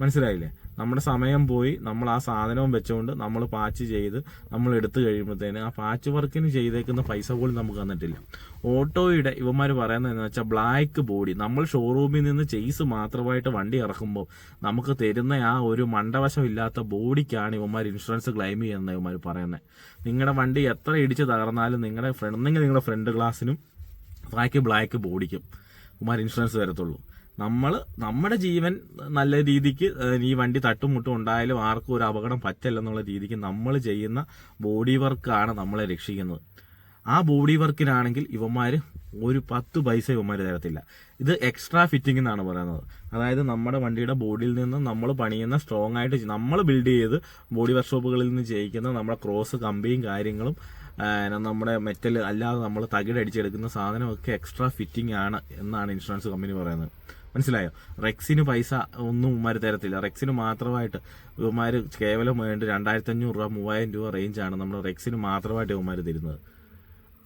മനസ്സിലായില്ലേ? നമ്മുടെ സമയം പോയി നമ്മൾ ആ സാധനവും വെച്ചുകൊണ്ട് നമ്മൾ പാച്ച് ചെയ്ത് നമ്മൾ എടുത്തു കഴിയുമ്പോഴത്തേന് ആ പാച്ച് വർക്കിന് ചെയ്തേക്കുന്ന പൈസ പോലും നമുക്ക് തന്നിട്ടില്ല. ഓട്ടോയുടെ ഇവന്മാർ പറയുന്നത് എന്ന് വെച്ചാൽ ബ്ലാക്ക് ബോഡി നമ്മൾ ഷോറൂമിൽ നിന്ന് ചെയ്സ് മാത്രമായിട്ട് വണ്ടി ഇറക്കുമ്പോൾ നമുക്ക് തരുന്ന ആ ഒരു മണ്ടവശമില്ലാത്ത ബോഡിക്കാണ് ഇവന്മാർ ഇൻഷുറൻസ് ക്ലെയിം ചെയ്യുന്നത് ഇവന്മാർ പറയുന്നത്. നിങ്ങളുടെ വണ്ടി എത്ര ഇടിച്ച് തകർന്നാലും നിങ്ങളുടെ ഫ്രണ്ട് നിങ്ങളുടെ ഫ്രണ്ട് ഗ്ലാസ്സിനും ബാക്കി ബ്ലാക്ക് ബോഡിക്കും ഇവന്മാർ ഇൻഷുറൻസ് തരത്തുള്ളൂ. നമ്മൾ നമ്മുടെ ജീവൻ നല്ല രീതിക്ക് ഈ വണ്ടി തട്ടുമുട്ടും ഉണ്ടായാലും ആർക്കും ഒരു അപകടം പറ്റില്ലെന്നുള്ള രീതിക്ക് നമ്മൾ ചെയ്യുന്ന ബോഡി വർക്കാണ് നമ്മളെ രക്ഷിക്കുന്നത്. ആ ബോഡി വർക്കിനാണെങ്കിൽ ഇവന്മാർ ഒരു പത്ത് പൈസ ഇവന്മാർ തരത്തില്ല. ഇത് എക്സ്ട്രാ ഫിറ്റിംഗ് എന്നാണ് പറയുന്നത്. അതായത് നമ്മുടെ വണ്ടിയുടെ ബോഡിയിൽ നിന്ന് നമ്മൾ പണിയുന്ന സ്ട്രോങ് ആയിട്ട് നമ്മൾ ബിൽഡ് ചെയ്ത് ബോഡി വർക്ക്ഷോപ്പുകളിൽ നിന്ന് ചെയ്യിക്കുന്ന നമ്മുടെ ക്രോസ് കമ്പിയും കാര്യങ്ങളും നമ്മുടെ മെറ്റൽ അല്ലാതെ നമ്മൾ തകിടടിച്ചെടുക്കുന്ന സാധനമൊക്കെ എക്സ്ട്രാ ഫിറ്റിംഗ് ആണ് എന്നാണ് ഇൻഷുറൻസ് കമ്പനി പറയുന്നത്. മനസ്സിലായോ? റെക്സിന് പൈസ ഒന്നും ഉമ്മാർ തരത്തില്ല. റെക്സിന് മാത്രമായിട്ട് ഉമ്മാര് കേവലം വേണ്ട രണ്ടായിരത്തി അഞ്ഞൂറ് രൂപ മൂവായിരം രൂപ റേഞ്ചാണ് നമ്മൾ റെക്സിന് മാത്രമായിട്ട് ഉമ്മാര് തരുന്നത്.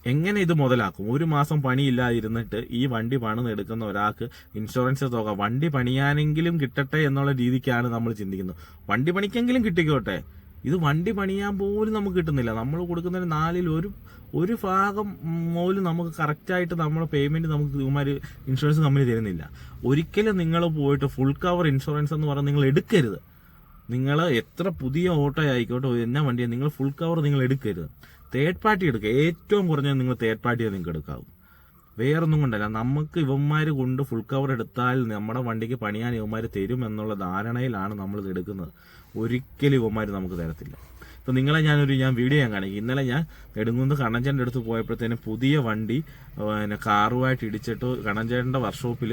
എങ്ങനെ ഇത് മുതലാക്കും? ഒരു മാസം പണിയില്ലാതിരുന്നിട്ട് ഈ വണ്ടി പണിതെടുക്കുന്ന ഒരാൾക്ക് ഇൻഷുറൻസ് തുക വണ്ടി പണിയാനെങ്കിലും കിട്ടട്ടെ എന്നുള്ള രീതിക്കാണ് നമ്മൾ ചിന്തിക്കുന്നത്. വണ്ടി പണിക്കെങ്കിലും കിട്ടിക്കോട്ടെ. ഇത് വണ്ടി പണിയാൻ പോലും നമുക്ക് കിട്ടുന്നില്ല. നമ്മൾ കൊടുക്കുന്നതിന് നാലിൽ ഒരു ഒരു ഭാഗം പോലും നമുക്ക് കറക്റ്റായിട്ട് നമ്മുടെ പേയ്മെന്റ് നമുക്ക് ഇവന്മാർ ഇൻഷുറൻസ് കമ്പനി തരുന്നില്ല. ഒരിക്കലും നിങ്ങൾ പോയിട്ട് ഫുൾ കവർ ഇൻഷുറൻസ് എന്ന് പറഞ്ഞ് നിങ്ങൾ എടുക്കരുത്. നിങ്ങൾ എത്ര പുതിയ ഓട്ടോ ആയിക്കോട്ടെ എന്നാ വണ്ടിയാണ് നിങ്ങൾ ഫുൾ കവർ നിങ്ങൾ എടുക്കരുത്. തേർഡ് പാർട്ടി എടുക്കുക. ഏറ്റവും കുറഞ്ഞത് നിങ്ങൾ തേർഡ് പാർട്ടിയെ നിങ്ങൾക്ക് എടുക്കാവും. വേറൊന്നും കൊണ്ടല്ല. നമുക്ക് ഇവന്മാർ കൊണ്ട് ഫുൾ കവർ എടുത്താൽ നമ്മുടെ വണ്ടിക്ക് പണിയാൻ ഇവന്മാർ തരും എന്നുള്ള ധാരണയിലാണ് നമ്മൾ ഇത് എടുക്കുന്നത്. ഒരിക്കലും ഇവന്മാർ നമുക്ക് തരത്തില്ല. ഇപ്പൊ നിങ്ങളെ ഞാനൊരു ഞാൻ വീഡിയോ ഞാൻ കാണിക്കും. ഇന്നലെ ഞാൻ നെടുങ്കുന്ന് കണ്ണഞ്ചേന്റെ അടുത്ത് പോയപ്പോഴത്തേനും പുതിയ വണ്ടി പിന്നെ കാറുമായിട്ട് ഇടിച്ചിട്ട് കണ്ണഞ്ചേട്ടന്റെ വർക്ക്ഷോപ്പിൽ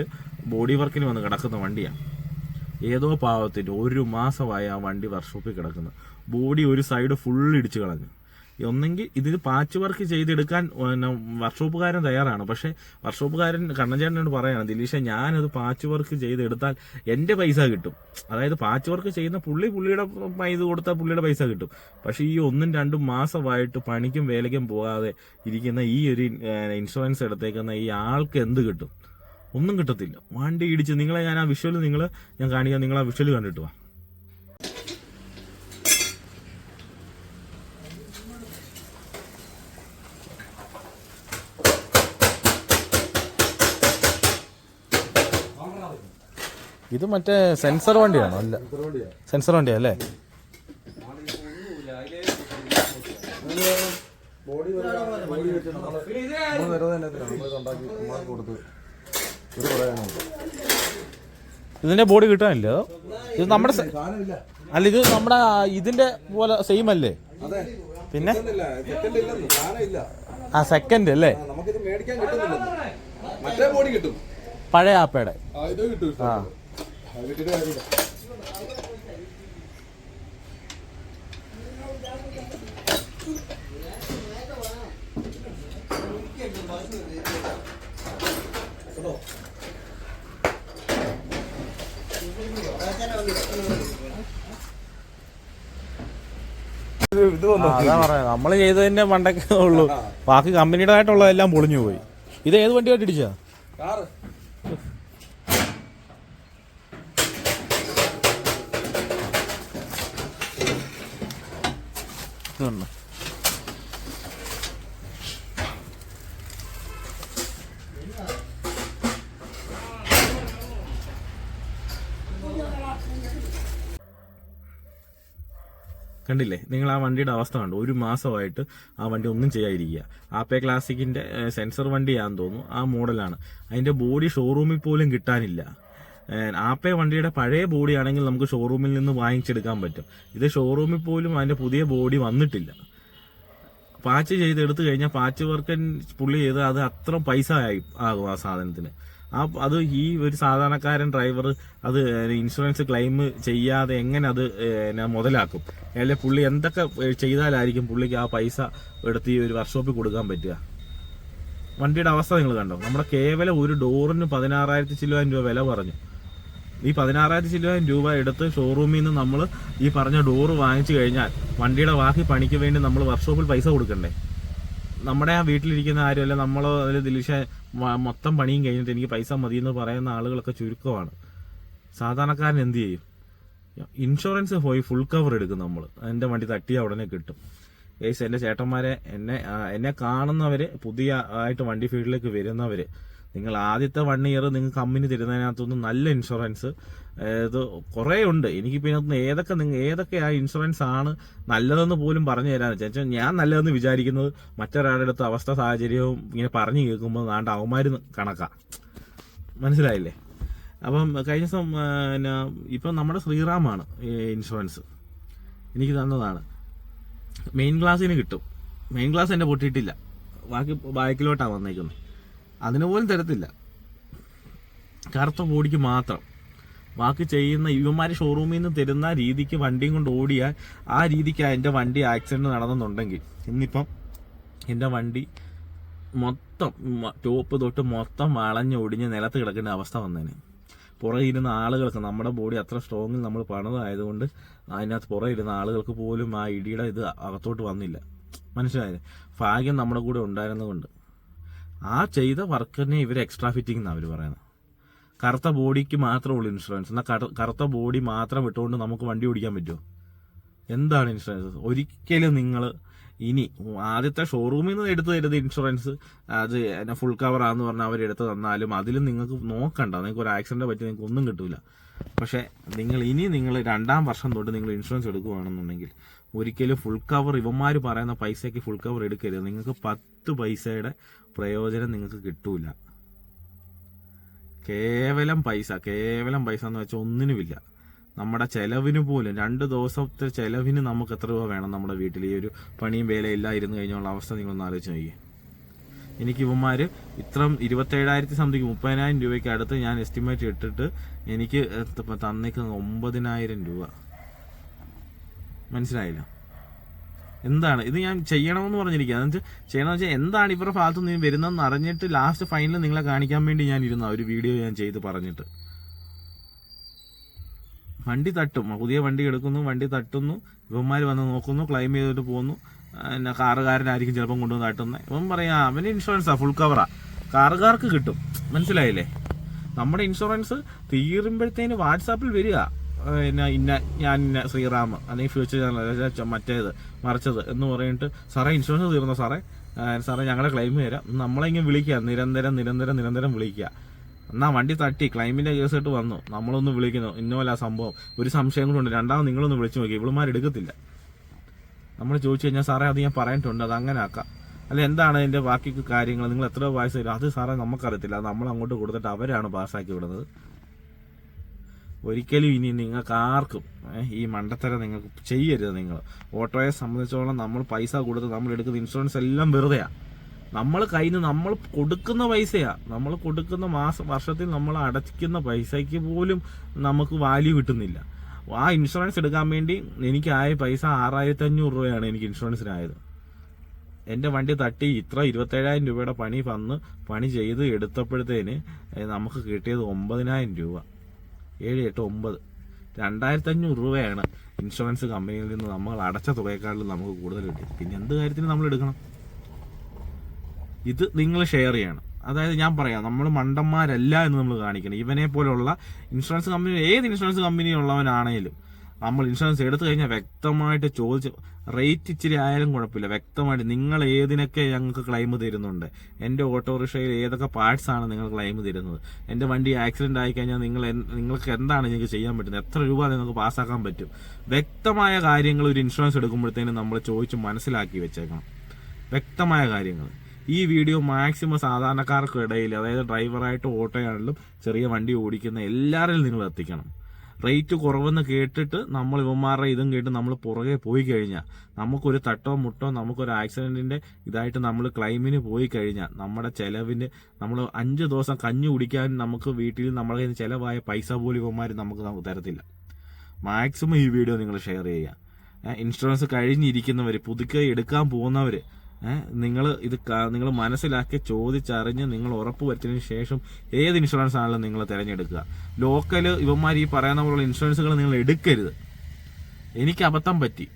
ബോഡി വർക്കിന് വന്ന് കിടക്കുന്ന വണ്ടിയാണ് ഏതോ പാവത്തിന്റെ ഒരു മാസമായി ആ വണ്ടി വർക്ക്ഷോപ്പിൽ കിടക്കുന്നത് ബോഡി ഒരു സൈഡ് ഫുൾ ഇടിച്ച് കളഞ്ഞു. ഒന്നെങ്കിൽ ഇതിന് പാച്ച് വർക്ക് ചെയ്തെടുക്കാൻ വർക്ക്ഷോപ്പുകാരൻ തയ്യാറാണ്. പക്ഷേ വർക്ക്ഷോപ്പുകാരൻ കണ്ണഞ്ചേട്ടനോട് പറയാണ് ദിലീഷ ഞാനത് പാച്ച് വർക്ക് ചെയ്തെടുത്താൽ എന്റെ പൈസ കിട്ടും. അതായത് പാച്ച് വർക്ക് ചെയ്യുന്ന പുള്ളി പുള്ളിയുടെ ഇത് കൊടുത്താൽ പുള്ളിയുടെ പൈസ കിട്ടും. പക്ഷേ ഈ ഒന്നും രണ്ടും മാസമായിട്ട് പണിക്കും വേലയ്ക്കും പോകാതെ ഇരിക്കുന്ന ഈ ഒരു ഇൻഷുറൻസ് എടുത്തേക്കുന്ന ഈ ആൾക്ക് എന്ത് കിട്ടും? ഒന്നും കിട്ടത്തില്ല. വണ്ടി ഇടിച്ച് നിങ്ങളെ ഞാൻ ആ വിഷ്വൽ നിങ്ങൾ ഞാൻ കാണിക്കാം നിങ്ങൾ ആ വിഷ്വൽ കണ്ടിട്ട് വാ. ഇത് മറ്റേ സെൻസർ വണ്ടിയാണോ? അല്ല. സെൻസർ വണ്ടിയാ അല്ലേ? ഇതിന്റെ ബോഡി കിട്ടാനില്ല അതോ? ഇത് നമ്മുടെ അല്ല ഇത് നമ്മുടെ ഇതിന്റെ പോലെ സെയിം അല്ലേ? പിന്നെ? ആ സെക്കൻഡ് അല്ലേ? പഴയ ആപ്പയുടെ. ആ. കാര്യമില്ല. അതാ പറയാ നമ്മൾ ചെയ്തതിന്റെ മണ്ടൊക്കെ ഉള്ളൂ. ബാക്കി കമ്പനിയുടെ ആയിട്ടുള്ളതെല്ലാം പൊളിഞ്ഞു പോയി. ഇത് ഏത് വണ്ടിയായിട്ട് ഇടിച്ചാ ഇതുണ്ട്. കണ്ടില്ലേ? നിങ്ങൾ ആ വണ്ടിയുടെ അവസ്ഥ കണ്ടു. ഒരു മാസമായിട്ട് ആ വണ്ടി ഒന്നും ചെയ്യാതിരിക്കുക. ആപ്പേ ക്ലാസിക്കിന്റെ സെൻസർ വണ്ടിയാന്ന് തോന്നുന്നു. ആ മോഡലാണ് അതിന്റെ ബോഡി ഷോറൂമിൽ പോലും കിട്ടാനില്ല. ആപ്പേ വണ്ടിയുടെ പഴയ ബോഡി ആണെങ്കിൽ നമുക്ക് ഷോറൂമിൽ നിന്ന് വാങ്ങിച്ചെടുക്കാൻ പറ്റും. ഇത് ഷോറൂമിൽ പോലും അതിന്റെ പുതിയ ബോഡി വന്നിട്ടില്ല. പാച്ച് ചെയ്ത് എടുത്തു കഴിഞ്ഞാൽ പാച്ച് വർക്കൻ പുള്ളി ചെയ്ത് അത് അത്ര പൈസ ആയി ആകും ആ സാധനത്തിന്. ആ അത് ഈ ഒരു സാധാരണക്കാരൻ ഡ്രൈവർ അത് ഇൻഷുറൻസ് ക്ലെയിം ചെയ്യാതെ എങ്ങനെ അത് മുതലാക്കും? അല്ലെ പുള്ളി എന്തൊക്കെ ചെയ്താലായിരിക്കും പുള്ളിക്ക് ആ പൈസ എടുത്ത് ഈ ഒരു വർക്ക്ഷോപ്പിൽ കൊടുക്കാൻ പറ്റുക? വണ്ടിയുടെ അവസ്ഥ നിങ്ങൾ കണ്ടോ? നമ്മുടെ കേവലം ഒരു ഡോറിന് പതിനാറായിരത്തി ചില്ലുവാൻ രൂപ വില പറഞ്ഞു. ഈ പതിനാറായിരത്തി ചില്ലുവായിരം രൂപ എടുത്ത് ഷോറൂമിൽ നിന്ന് നമ്മൾ ഈ പറഞ്ഞ ഡോറ് വാങ്ങിച്ചു കഴിഞ്ഞാൽ വണ്ടിയുടെ ബാക്കി പണിക്ക് വേണ്ടി നമ്മൾ വർക്ക്ഷോപ്പിൽ പൈസ കൊടുക്കണ്ടേ? നമ്മുടെ ആ വീട്ടിലിരിക്കുന്ന ആരുമല്ല നമ്മൾ അതിൽ ദിലീഷ മൊത്തം പണിയും കഴിഞ്ഞിട്ട് എനിക്ക് പൈസ മതി എന്ന് പറയുന്ന ആളുകളൊക്കെ ചുരുക്കമാണ്. സാധാരണക്കാരൻ എന്ത് ചെയ്യും? ഇൻഷുറൻസ് പോയി ഫുൾ കവർ എടുക്കും നമ്മൾ എന്റെ വണ്ടി തട്ടിയ ഉടനെ കിട്ടും. ഏസ് എന്റെ ചേട്ടന്മാരെ എന്നെ എന്നെ കാണുന്നവർ പുതിയ ആയിട്ട് വണ്ടി ഫീൽഡിലേക്ക് വരുന്നവര് നിങ്ങൾ ആദ്യത്തെ വൺ ഇയർ നിങ്ങൾ കമ്പനി തരുന്നതിനകത്തുനിന്ന് നല്ല ഇൻഷുറൻസ് ഇത് കുറേ ഉണ്ട്. എനിക്കിപ്പോൾ ഇതിനകത്ത് ഏതൊക്കെ നിങ്ങൾ ഏതൊക്കെ ആ ഇൻഷുറൻസ് ആണ് നല്ലതെന്ന് പോലും പറഞ്ഞു തരാന്ന് വെച്ചാൽ ഞാൻ നല്ലതെന്ന് വിചാരിക്കുന്നത് മറ്റൊരാളുടെ അടുത്ത് അവസ്ഥ സാഹചര്യവും ഇങ്ങനെ പറഞ്ഞു കേൾക്കുമ്പോൾ നാണ്ട അവന്മാർ കണക്കാ. മനസ്സിലായില്ലേ? അപ്പം കഴിഞ്ഞ ദിവസം പിന്നെ ഇപ്പം നമ്മുടെ ശ്രീറാമാണ് ഇൻഷുറൻസ് എനിക്ക് തന്നതാണ്. മെയിൻ ക്ലാസ്സിന് കിട്ടും. മെയിൻ ക്ലാസ് എന്നെ പൊട്ടിയിട്ടില്ല. ബാക്കി ബാക്കിലോട്ടാണ് വന്നേക്കുന്നത് അതിന് പോലും തരത്തില്ല. കറുത്ത ബോഡിക്ക് മാത്രം. ബാക്കി ചെയ്യുന്ന ഇവന്മാർ ഷോറൂമിൽ നിന്ന് തരുന്ന രീതിക്ക് വണ്ടിയും കൊണ്ട് ഓടിയാൽ ആ രീതിക്ക് എന്റെ വണ്ടി ആക്സിഡന്റ് നടന്നെന്നുണ്ടെങ്കിൽ ഇന്നിപ്പം എന്റെ വണ്ടി മൊത്തം ടോപ്പ് തൊട്ട് മൊത്തം വളഞ്ഞ് ഒടിഞ്ഞ് നിലത്ത് കിടക്കേണ്ട അവസ്ഥ വന്നേനെ. പുറകെ ഇരുന്ന ആളുകൾക്ക് നമ്മുടെ ബോഡി അത്ര സ്ട്രോങ്ങിൽ നമ്മൾ പണിതായതുകൊണ്ട് അതിനകത്ത് പുറകെ ഇരുന്ന ആളുകൾക്ക് പോലും ആ ഇടിയുടെ ഇത് അകത്തോട്ട് വന്നില്ല. മനസ്സിലായില്ലേ? ഭാഗ്യം നമ്മുടെ കൂടെ ഉണ്ടായിരുന്നതുകൊണ്ട്. ആ ചെയ്ത വർക്കിനെ ഇവർ എക്സ്ട്രാ ഫിറ്റിംഗ് എന്നാണ് അവർ പറയുന്നത് കറുത്ത ബോഡിക്ക് മാത്രമേ ഉള്ളൂ ഇൻഷുറൻസ് എന്നാൽ കറുത്ത ബോഡി മാത്രം ഇട്ടുകൊണ്ട് നമുക്ക് വണ്ടി ഓടിക്കാൻ പറ്റുമോ എന്താണ് ഇൻഷുറൻസ് ഒരിക്കലും നിങ്ങൾ ഇനി ആദ്യത്തെ ഷോറൂമിൽ നിന്ന് എടുത്തു തരുന്നത് ഇൻഷുറൻസ് അത് ഫുൾ കവർ ആണെന്ന് പറഞ്ഞാൽ അവർ എടുത്ത് തന്നാലും അതിലും നിങ്ങൾക്ക് നോക്കണ്ട. നിങ്ങൾക്ക് ഒരു ആക്സിഡന്റ് പറ്റി നിങ്ങൾക്ക് ഒന്നും കിട്ടില്ല പക്ഷേ നിങ്ങൾ ഇനി നിങ്ങൾ രണ്ടാം വർഷം തൊട്ട് നിങ്ങൾ ഇൻഷുറൻസ് എടുക്കുകയാണെന്നുണ്ടെങ്കിൽ ഒരിക്കലും ഫുൾ കവർ ഇവന്മാർ പറയുന്ന പൈസയ്ക്ക് ഫുൾ കവർ എടുക്കരുത്. നിങ്ങൾക്ക് പത്ത് പൈസയുടെ പ്രയോജനം നിങ്ങൾക്ക് കിട്ടൂല. കേവലം പൈസ കേവലം പൈസ എന്ന് വെച്ചാൽ ഒന്നിനുമില്ല. നമ്മുടെ ചെലവിന് പോലും രണ്ട് ദിവസത്തെ ചെലവിന് നമുക്ക് എത്ര രൂപ വേണം നമ്മുടെ വീട്ടിൽ ഈ ഒരു പണിയും വേലയില്ല ഇരുന്ന് കഴിഞ്ഞുള്ള അവസ്ഥ നിങ്ങളൊന്ന് ആലോചിച്ച് നോക്കി എനിക്ക് ഇവന്മാർ ഇത്രം ഇരുപത്തേഴായിരത്തി സംതിങ് മുപ്പതിനായിരം രൂപയ്ക്ക് അടുത്ത് ഞാൻ എസ്റ്റിമേറ്റ് ഇട്ടിട്ട് എനിക്ക് തന്നേക്കുന്നത് ഒമ്പതിനായിരം രൂപ. മനസ്സിലായില്ല. എന്താണ്? ഇത് ഞാൻ ചെയ്യണമെന്ന് പറഞ്ഞിരിക്കുക എന്ന് വെച്ചാൽ ചെയ്യണമെന്ന് വെച്ചാൽ എന്താണ് ഇവരുടെ ഭാഗത്ത് നിന്ന് വരുന്നതെന്ന് അറിഞ്ഞിട്ട് ലാസ്റ്റ് ഫൈനലിൽ നിങ്ങളെ കാണിക്കാൻ വേണ്ടി ഞാൻ ഇരുന്ന ഒരു വീഡിയോ ഞാൻ ചെയ്ത് പറഞ്ഞിട്ട്. വണ്ടി തട്ടും. പുതിയ വണ്ടി എടുക്കുന്നു വണ്ടി തട്ടുന്നു ഇവന്മാർ വന്ന് നോക്കുന്നു ക്ലെയിം ചെയ്തിട്ട് പോകുന്നു പിന്നെ കാറുകാരനായിരിക്കും ചിലപ്പം കൊണ്ടുവന്ന് തട്ടുന്നത് ഇവൻ പറയാ അവന് ഇൻഷുറൻസാ ഫുൾ കവറാ കാറുകാർക്ക് കിട്ടും. മനസ്സിലായില്ലേ? നമ്മുടെ ഇൻഷുറൻസ് തീരുമ്പോഴത്തേന് വാട്സാപ്പിൽ വരിക. പിന്നെ ഇന്ന ഞാൻ ഇന്ന ശ്രീറാം അല്ലെങ്കിൽ ഫ്യൂച്ചർ മറ്റേത് മറിച്ചത് എന്ന് പറഞ്ഞിട്ട് സാറേ ഇൻഷുറൻസ് തീർന്നോ സാറേ? സാറേ ഞങ്ങളുടെ ക്ലെയിം തരാം. നമ്മളെങ്കിലും വിളിക്കുക. നിരന്തരം നിരന്തരം നിരന്തരം വിളിക്കുക. എന്നാ വണ്ടി തട്ടി ക്ലൈമിന്റെ കേസ് ഇട്ട് വന്നു. നമ്മളൊന്ന് വിളിക്കുന്നു. ഇന്നോല സംഭവം. ഒരു സംശയം കൂടെ ഉണ്ട്. രണ്ടാമത് നിങ്ങളൊന്ന് വിളിച്ചു നോക്കി. ഇവളുമാർ എടുക്കത്തില്ല. നമ്മൾ ചോദിച്ചു കഴിഞ്ഞാൽ സാറേ അത് ഞാൻ പറഞ്ഞിട്ടുണ്ട്. അത് അങ്ങനെ ആക്കാം. അല്ല എന്താണ് അതിന്റെ ബാക്കി കാര്യങ്ങൾ? നിങ്ങൾ എത്ര തരും അത് സാറേ നമുക്കറിയത്തില്ല. നമ്മൾ അങ്ങോട്ട് കൊടുത്തിട്ട് അവരാണ് പാസ്സാക്കി വിടുന്നത്. ഒരിക്കലും ഇനി നിങ്ങൾക്ക് ആർക്കും ഈ മണ്ടത്തരം നിങ്ങൾക്ക് ചെയ്യരുത് നിങ്ങൾ. ഓട്ടോയെ സംബന്ധിച്ചോളം നമ്മൾ പൈസ കൊടുത്ത് നമ്മൾ എടുക്കുന്ന ഇൻഷുറൻസ് എല്ലാം വെറുതെയാണ് നമ്മൾ കയ്യിൽ നിന്ന് നമ്മൾ കൊടുക്കുന്ന പൈസയാണ് നമ്മൾ കൊടുക്കുന്ന മാസം വർഷത്തിൽ നമ്മൾ അടയ്ക്കുന്ന പൈസയ്ക്ക് പോലും നമുക്ക് വാല്യൂ കിട്ടുന്നില്ല. ആ ഇൻഷുറൻസ് എടുക്കാൻ വേണ്ടി എനിക്കായ പൈസ ആറായിരത്തി അഞ്ഞൂറ് രൂപയാണ് എനിക്ക് ഇൻഷുറൻസിനായത് എന്റെ വണ്ടി തട്ടി ഇത്ര ഇരുപത്തേഴായിരം രൂപയുടെ പണി വന്ന് പണി ചെയ്ത് എടുത്തപ്പോഴത്തേന് നമുക്ക് കിട്ടിയത് ഒമ്പതിനായിരം രൂപ. ഏഴ് എട്ട് ഒമ്പത്. രണ്ടായിരത്തി അഞ്ഞൂറ് രൂപയാണ് ഇൻഷുറൻസ് കമ്പനിയിൽ നിന്ന് നമ്മൾ അടച്ച തുകയെക്കാളും നമുക്ക് കൂടുതൽ കിട്ടിയത് പിന്നെ എന്ത് കാര്യത്തിന് നമ്മൾ എടുക്കണം? ഇത് നിങ്ങൾ ഷെയർ ചെയ്യണം. അതായത് ഞാൻ പറയാം നമ്മൾ മണ്ടന്മാരല്ല എന്ന് നമ്മൾ കാണിക്കണം. ഇവനെ പോലുള്ള ഇൻഷുറൻസ് കമ്പനി ഏത് ഇൻഷുറൻസ് കമ്പനി നമ്മൾ ഇൻഷുറൻസ് എടുത്തു കഴിഞ്ഞാൽ വ്യക്തമായിട്ട് ചോദിച്ച് റേറ്റ് ഇച്ചിരി ആയാലും കുഴപ്പമില്ല. വ്യക്തമായിട്ട് നിങ്ങൾ ഏതിനൊക്കെ ഞങ്ങൾക്ക് ക്ലെയിം തരുന്നുണ്ട്. എന്റെ ഓട്ടോറിക്ഷയിൽ ഏതൊക്കെ പാർട്സ് ആണ് നിങ്ങൾ ക്ലെയിം തരുന്നത്. എന്റെ വണ്ടി ആക്സിഡന്റ് ആയി കഴിഞ്ഞാൽ നിങ്ങൾ നിങ്ങൾക്ക് എന്താണ് നിങ്ങൾക്ക് ചെയ്യാൻ പറ്റുന്നത്? എത്ര രൂപ നിങ്ങൾക്ക് പാസ്സാക്കാൻ പറ്റും? വ്യക്തമായ കാര്യങ്ങൾ ഒരു ഇൻഷുറൻസ് എടുക്കുമ്പോഴത്തേനും നമ്മൾ ചോദിച്ച് മനസ്സിലാക്കി വെച്ചേക്കണം. വ്യക്തമായ കാര്യങ്ങൾ. ഈ വീഡിയോ മാക്സിമം സാധാരണക്കാർക്കിടയിൽ അതായത് ഡ്രൈവറായിട്ട് ഓട്ടോയാണെങ്കിലും ചെറിയ വണ്ടി ഓടിക്കുന്ന എല്ലാവരിലും നിങ്ങൾ എത്തിക്കണം. റേറ്റ് കുറവെന്ന് കേട്ടിട്ട് നമ്മൾ ഇവന്മാരുടെ ഇതും കേട്ട് നമ്മൾ പുറകെ പോയി കഴിഞ്ഞാൽ നമുക്കൊരു തട്ടോ മുട്ടോ നമുക്കൊരു ആക്സിഡന്റിന്റെ ഇതായിട്ട് നമ്മൾ ക്ലൈമിന് പോയി കഴിഞ്ഞാൽ നമ്മുടെ ചിലവിന് നമ്മൾ അഞ്ച് ദിവസം കഞ്ഞി കുടിക്കാൻ നമുക്ക് വീട്ടിൽ നമ്മളെ ചിലവായ പൈസ പോലും ഇവന്മാർ നമുക്ക് തരത്തില്ല. മാക്സിമം ഈ വീഡിയോ നിങ്ങൾ ഷെയർ ചെയ്യുക. ഇൻഷുറൻസ് കഴിഞ്ഞിരിക്കുന്നവർ പുതുക്കെ എടുക്കാൻ പോകുന്നവർ നിങ്ങൾ ഇത് നിങ്ങൾ മനസ്സിലാക്കി ചോദിച്ചറിഞ്ഞ് നിങ്ങൾ ഉറപ്പ് വരുത്തിയതിനു ശേഷം ഏത് ഇൻഷുറൻസ് ആണെങ്കിലും നിങ്ങൾ തിരഞ്ഞെടുക്കുക. ലോക്കൽ ഇവന്മാർ ഈ പറയുന്ന പോലുള്ള ഇൻഷുറൻസുകൾ നിങ്ങൾ എടുക്കരുത്. എനിക്ക് അബദ്ധം പറ്റി.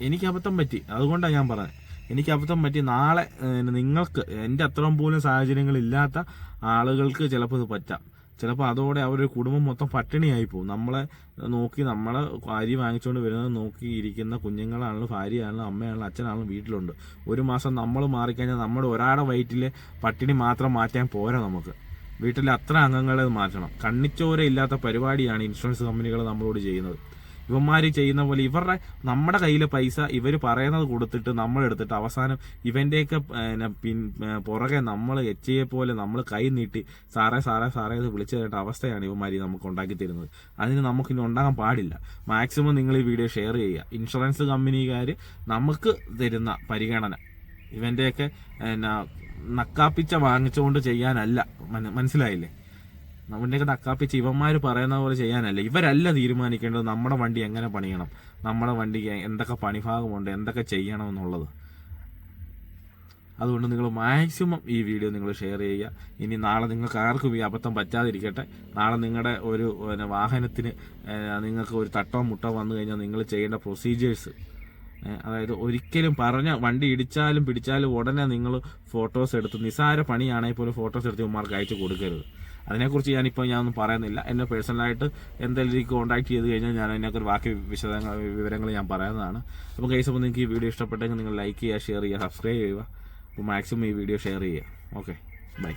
എനിക്ക് അബദ്ധം പറ്റി. അതുകൊണ്ടാണ് ഞാൻ പറഞ്ഞത്. എനിക്ക് അബദ്ധം പറ്റി. നാളെ നിങ്ങൾക്ക് എന്റെ അത്രയും പോലും സാഹചര്യങ്ങളില്ലാത്ത ആളുകൾക്ക് ചിലപ്പോൾ ഇത് പറ്റാം. ചിലപ്പോൾ അതോടെ അവരുടെ കുടുംബം മൊത്തം പട്ടിണിയായി പോകും നമ്മളെ നോക്കി നമ്മളെ അരി വാങ്ങിച്ചുകൊണ്ട് വരുന്നത് നോക്കി ഇരിക്കുന്ന കുഞ്ഞുങ്ങളാണെങ്കിലും ഭാര്യയാണെങ്കിലും അമ്മയാണെങ്കിലും അച്ഛനാണെങ്കിലും വീട്ടിലുണ്ട്. ഒരു മാസം നമ്മൾ മാറിക്കഴിഞ്ഞാൽ നമ്മുടെ ഒരാളുടെ വയറ്റിലെ പട്ടിണി മാത്രം മാറ്റാൻ പോരാ നമുക്ക്. വീട്ടിലെ അത്ര അംഗങ്ങളെ മാറ്റണം. കണ്ണിച്ചോര ഇല്ലാത്ത പരിപാടിയാണ് ഇൻഷുറൻസ് കമ്പനികൾ നമ്മളോട് ചെയ്യുന്നത്. ഇവന്മാർ ചെയ്യുന്ന പോലെ ഇവരുടെ നമ്മുടെ കയ്യിലെ പൈസ ഇവർ പറയുന്നത് കൊടുത്തിട്ട് നമ്മൾ എടുത്തിട്ട് അവസാനം ഇവന്റെയൊക്കെ പിൻ പുറകെ നമ്മൾ എച്ച് എ പോലെ നമ്മൾ കൈ നീട്ടി സാറേ സാറേ സാറേ എന്ന് വിളിച്ചു തരേണ്ട അവസ്ഥയാണ് ഇവന്മാർ നമുക്ക് ഉണ്ടാക്കി തരുന്നത്. അതിന് നമുക്കിനി ഉണ്ടാകാൻ പാടില്ല. മാക്സിമം നിങ്ങൾ ഈ വീഡിയോ ഷെയർ ചെയ്യുക. ഇൻഷുറൻസ് കമ്പനിക്കാർ നമുക്ക് തരുന്ന പരിഗണന ഇവന്റെയൊക്കെ നക്കാപ്പിച്ച വാങ്ങിച്ചുകൊണ്ട് ചെയ്യാനല്ല. മനസ്സിലായില്ലേ? നമ്മുടെയൊക്കെ തക്കാപ്പി ഇവന്മാർ പറയുന്ന പോലെ ചെയ്യാനല്ല. ഇവരല്ല തീരുമാനിക്കേണ്ടത് നമ്മുടെ വണ്ടി എങ്ങനെ പണിയണം? നമ്മുടെ വണ്ടിക്ക് എന്തൊക്കെ പണിഭാഗമുണ്ട്? എന്തൊക്കെ ചെയ്യണം എന്നുള്ളത്. അതുകൊണ്ട് നിങ്ങൾ മാക്സിമം ഈ വീഡിയോ നിങ്ങൾ ഷെയർ ചെയ്യുക. ഇനി നാളെ നിങ്ങൾക്ക് ആർക്കും ഈ അബദ്ധം പറ്റാതിരിക്കട്ടെ. നാളെ നിങ്ങളുടെ ഒരു വാഹനത്തിന് നിങ്ങൾക്ക് ഒരു തട്ടോ മുട്ടോ വന്നു കഴിഞ്ഞാൽ നിങ്ങൾ ചെയ്യേണ്ട പ്രൊസീജിയേഴ്സ് അതായത് ഒരിക്കലും പറഞ്ഞ വണ്ടി ഇടിച്ചാലും പിടിച്ചാലും ഉടനെ നിങ്ങൾ ഫോട്ടോസ് എടുത്ത് നിസാര പണിയാണെങ്കിൽ പോലും ഫോട്ടോസ് എടുത്ത് ഇവന്മാർക്ക് അയച്ചു കൊടുക്കരുത്. അതിനെക്കുറിച്ച് ഞാനിപ്പോൾ ഞാനൊന്നും പറയുന്നില്ല. എന്നെ പേഴ്സണലായിട്ട് എന്തെങ്കിലും എനിക്ക് കോൺടാക്ട് ചെയ്ത് കഴിഞ്ഞാൽ ഞാൻ അതിനൊക്കെ ബാക്കി വിശദങ്ങൾ വിവരങ്ങൾ ഞാൻ പറയുന്നതാണ്. അപ്പോൾ കേസ് അപ്പോൾ നിങ്ങൾക്ക് ഈ വീഡിയോ ഇഷ്ടപ്പെട്ടെങ്കിൽ നിങ്ങൾ ലൈക്ക് ചെയ്യുക ഷെയർ ചെയ്യുക സബ്സ്ക്രൈബ് ചെയ്യുക. അപ്പോൾ മാക്സിമം ഈ വീഡിയോ ഷെയർ ചെയ്യുക. Okay bye